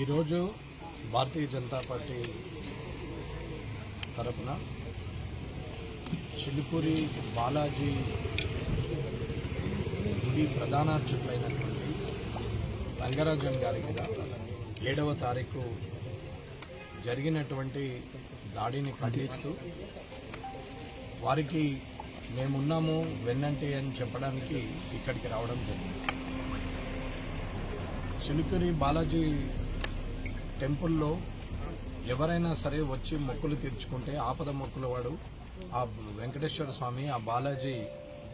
ఈరోజు భారతీయ జనతా పార్టీ తరపున చిలుకూరి బాలాజీ గుడి ప్రధానార్చకులైనటువంటి రంగరాజన్ గారి మీద ఏడవ తారీఖు జరిగినటువంటి దాడిని ఖండిస్తూ వారికి మేమున్నాము వెన్నంటి అని చెప్పడానికి ఇక్కడికి రావడం జరిగింది. చిలుకూరి బాలాజీ టెంపుల్లో ఎవరైనా సరే వచ్చి మొక్కులు తీర్చుకుంటే ఆపద మొక్కుల వాడు ఆ వెంకటేశ్వర స్వామి ఆ బాలాజీ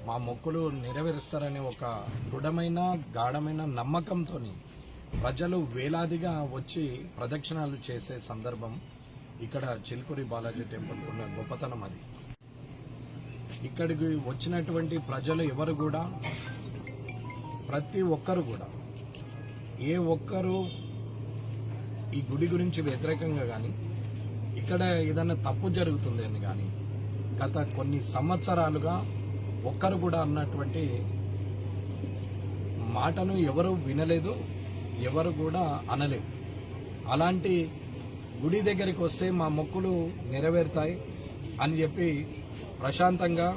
మా మొక్కులు నెరవేరుస్తారనే ఒక దృఢమైన గాఢమైన నమ్మకంతో ప్రజలు వేలాదిగా వచ్చి ప్రదక్షిణాలు చేసే సందర్భం ఇక్కడ చిలుకూరి బాలాజీ టెంపుల్ ఉన్న గొప్పతనం అది. ఇక్కడికి వచ్చినటువంటి ప్రజలు ఎవరు కూడా ప్రతి ఒక్కరు కూడా ఏ ఒక్కరు ఈ గుడి గురించి వ్యతిరేకంగా కానీ ఇక్కడ ఏదైనా తప్పు జరుగుతుంది అని కానీ గత కొన్ని సంవత్సరాలుగా ఒక్కరు కూడా అన్నటువంటి మాటను ఎవరు వినలేదు ఎవరు కూడా అనలేదు. అలాంటి గుడి దగ్గరికి వస్తే మా మొక్కులు నెరవేరుతాయి అని చెప్పి ప్రశాంతంగా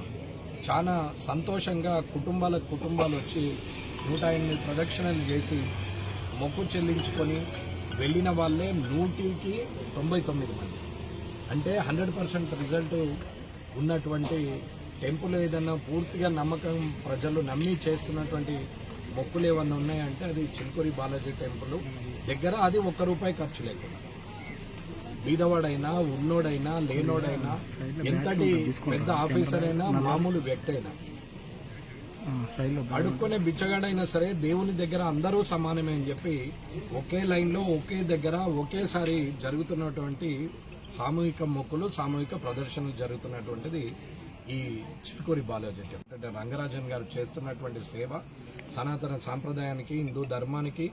చాలా సంతోషంగా కుటుంబాల కుటుంబాలు వచ్చి నూట ఎనిమిది ప్రదక్షిణలు చేసి మొక్కు చెల్లించుకొని వెళ్ళిన వాళ్ళే నూటికి తొంభై తొమ్మిది మంది. అంటే హండ్రెడ్ పర్సెంట్ రిజల్ట్ ఉన్నటువంటి టెంపుల్ ఏదన్నా పూర్తిగా నమ్మకం ప్రజలు నమ్మి చేస్తున్నటువంటి మొక్కులు ఏమన్నా ఉన్నాయంటే అది చిలుకూరి బాలాజీ టెంపుల్. దగ్గర అది ఒక్క రూపాయి ఖర్చు లేకుండా. బీదవాడైనా ఉన్నోడైనా లేనోడైనా ఎంతటి పెద్ద ఆఫీసర్ అయినా మామూలు వ్యక్తి అయినా అడుక్కునే బిచ్చగాడైనా సరే దేవుని దగ్గర అందరూ సమానమే అని చెప్పి ఒకే లైన్లో ఒకే దగ్గర ఒకేసారి జరుగుతున్నటువంటి సామూహిక మొక్కులు సామూహిక ప్రదర్శనలు జరుగుతున్నటువంటిది ఈ చిట్కూరి బాలాజీ టెంపుల్. అంటే రంగరాజన్ గారు చేస్తున్నటువంటి సేవ సనాతన సాంప్రదాయానికి హిందూ ధర్మానికి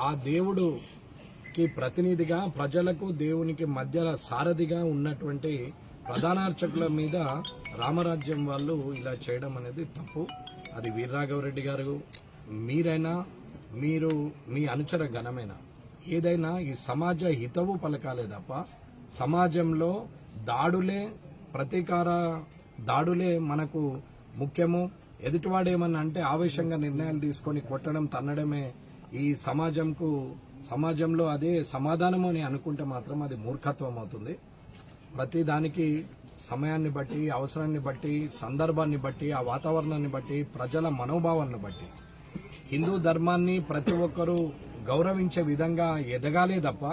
ఆ దేవుడుకి ప్రతినిధిగా ప్రజలకు దేవునికి మధ్య సారథిగా ఉన్నటువంటి ప్రధానార్చకుల మీద రామరాజ్యం వాళ్ళు ఇలా చేయడం అనేది తప్పు. అది వీర్రాఘవరెడ్డి గారు మీరైనా మీరు మీ అనుచర ఘనమైన. ఏదైనా ఈ సమాజ హితవు పలకాలే తప్ప సమాజంలో దాడులే ప్రతీకార దాడులే మనకు ముఖ్యము. ఎదుటివాడేమన్నా అంటే ఆవేశంగా నిర్ణయాలు తీసుకొని కొట్టడం తన్నడమే ఈ సమాజంకు సమాజంలో అదే సమాధానము అని అనుకుంటే మాత్రం అది మూర్ఖత్వం అవుతుంది. ప్రతి దానికి సమయాన్ని బట్టి అవసరాన్ని బట్టి సందర్భాన్ని బట్టి ఆ వాతావరణాన్ని బట్టి ప్రజల మనోభావాన్ని బట్టి. హిందూ ధర్మాన్ని ప్రతి ఒక్కరూ గౌరవించే విధంగా ఎదగాలే తప్ప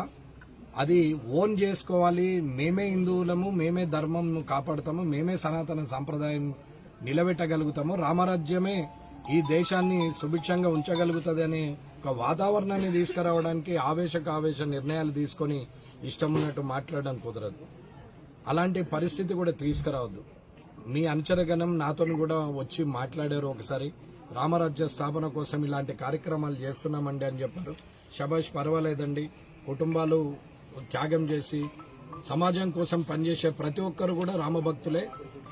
అది ఓన్ చేసుకోవాలి. మేమే హిందువులము మేమే ధర్మం కాపాడుతాము మేమే సనాతన సాంప్రదాయం నిలబెట్టగలుగుతాము. రామరాజ్యమే ఈ దేశాన్ని సుభిక్షంగా ఉంచగలుగుతుంది అనే ఒక వాతావరణాన్ని తీసుకురావడానికి ఆవేశక ఆవేశ నిర్ణయాలు తీసుకొని ఇష్టం ఉన్నట్టు మాట్లాడడం కుదరదు. అలాంటి పరిస్థితి కూడా తీసుకురావద్దు. మీ అనుచరగణం నాతో కూడా వచ్చి మాట్లాడారు ఒకసారి. రామరాజ్య స్థాపన కోసం ఇలాంటి కార్యక్రమాలు చేస్తున్నామండి అని చెప్పారు. శభాష్ పర్వాలేదండి. కుటుంబాలు త్యాగం చేసి సమాజం కోసం పనిచేసే ప్రతి ఒక్కరు కూడా రామభక్తులే.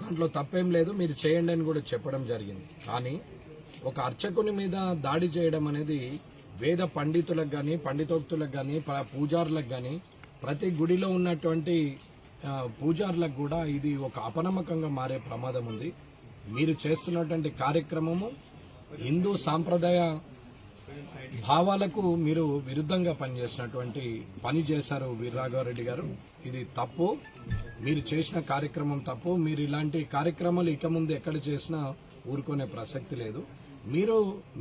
దాంట్లో తప్పేం లేదు. మీరు చేయండి అని కూడా చెప్పడం జరిగింది. కానీ ఒక అర్చకుని మీద దాడి చేయడం అనేది వేద పండితులకు కానీ పండితోక్తులకు కానీ పూజారులకు కానీ ప్రతి గుడిలో ఉన్నటువంటి పూజారులకు కూడా ఇది ఒక అపనమ్మకంగా మారే ప్రమాదం ఉంది. మీరు చేస్తున్నటువంటి కార్యక్రమము హిందూ సాంప్రదాయ భావాలకు మీరు విరుద్ధంగా పనిచేసినటువంటి పని చేశారు వీర్రాఘవరెడ్డి గారు. ఇది తప్పు. మీరు చేసిన కార్యక్రమం తప్పు. మీరు ఇలాంటి కార్యక్రమాలు ఇక ముందు ఎక్కడ చేసినా ఊరుకునే ప్రసక్తి లేదు. మీరు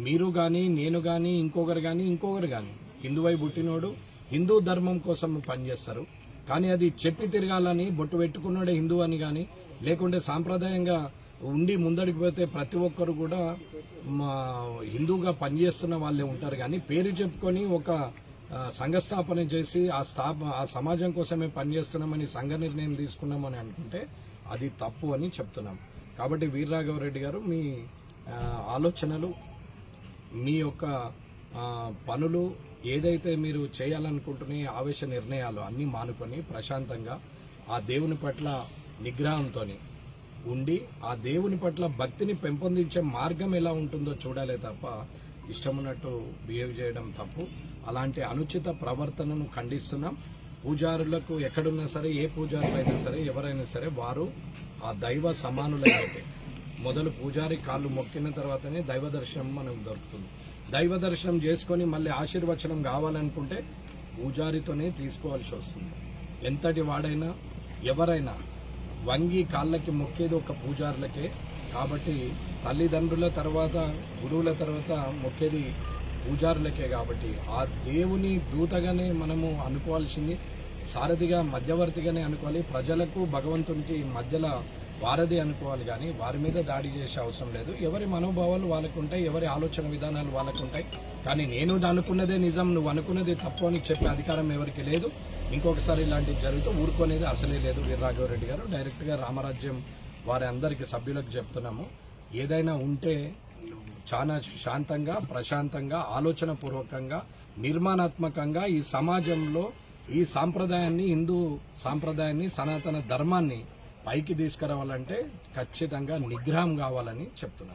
మీరు కానీ నేను కానీ ఇంకొకరు కానీ ఇంకొకరు కానీ హిందువై పుట్టినోడు హిందూ ధర్మం కోసం పనిచేస్తారు. కానీ అది చెప్పి తిరగాలని బొట్టు పెట్టుకున్నాడే హిందూ అని కానీ లేకుంటే సాంప్రదాయంగా ఉండి ముందడికి పోతే ప్రతి ఒక్కరు కూడా మా హిందూగా పనిచేస్తున్న వాళ్ళే ఉంటారు. కానీ పేరు చెప్పుకొని ఒక సంఘ సంఘస్థాపన చేసి ఆ స్థాప ఆ సమాజం కోసమే పనిచేస్తున్నామని సంఘ నిర్ణయం తీసుకున్నామని అనుకుంటే అది తప్పు అని చెప్తున్నాం. కాబట్టి వీర్రాఘవరెడ్డి గారు మీ ఆలోచనలు మీ యొక్క పనులు ఏదైతే మీరు చేయాలనుకుంటున్న ఆవేశ నిర్ణయాలు అన్నీ మానుకొని ప్రశాంతంగా ఆ దేవుని పట్ల నిగ్రహంతో ఉండి ఆ దేవుని పట్ల భక్తిని పెంపొందించే మార్గం ఎలా ఉంటుందో చూడాలే తప్ప ఇష్టమున్నట్టు బిహేవ్ చేయడం తప్పు. అలాంటి అనుచిత ప్రవర్తనను ఖండిస్తున్నాం. పూజారులకు ఎక్కడున్నా సరే ఏ పూజారులు అయినా సరే ఎవరైనా సరే వారు ఆ దైవ సమానులైనట్టే. మొదలు పూజారి కాళ్ళు మొక్కిన తర్వాతనే దైవ దర్శనం మనకు దొరుకుతుంది. దైవ దర్శనం చేసుకొని మళ్ళీ ఆశీర్వచనం కావాలనుకుంటే పూజారితోనే తీసుకోవాల్సి వస్తుంది. ఎంతటి వాడైనా ఎవరైనా వంగి కాళ్ళకి మొక్కేది ఒక పూజారులకే. కాబట్టి తల్లిదండ్రుల తర్వాత గురువుల తర్వాత మొక్కేది పూజారులకే కాబట్టి ఆ దేవుని దూతగానే మనము అనుకోవాల్సింది. సారథిగా మధ్యవర్తిగానే అనుకోవాలి. ప్రజలకు భగవంతునికి మధ్యలో వారదే అనుకోవాలి కానీ వారి మీద దాడి చేసే అవసరం లేదు. ఎవరి మనోభావాలు వాళ్ళకు ఉంటాయి ఎవరి ఆలోచన విధానాలు వాళ్ళకు ఉంటాయి కానీ నేను అనుకున్నదే నిజం నువ్వు అనుకున్నది తప్పు అని చెప్పే అధికారం ఎవరికి లేదు. ఇంకొకసారి ఇలాంటివి జరిగితే ఊరుకునేది అసలే లేదు వీర్రాఘవరెడ్డి గారు. డైరెక్ట్గా రామరాజ్యం వారి అందరికీ సభ్యులకు చెప్తున్నాము. ఏదైనా ఉంటే చాలా శాంతంగా ప్రశాంతంగా ఆలోచన పూర్వకంగా నిర్మాణాత్మకంగా ఈ సమాజంలో ఈ సాంప్రదాయాన్ని హిందూ సాంప్రదాయాన్ని సనాతన ధర్మాన్ని పైకి తీసుకురావాలంటే ఖచ్చితంగా నిగ్రహం కావాలని చెప్తున్నాను.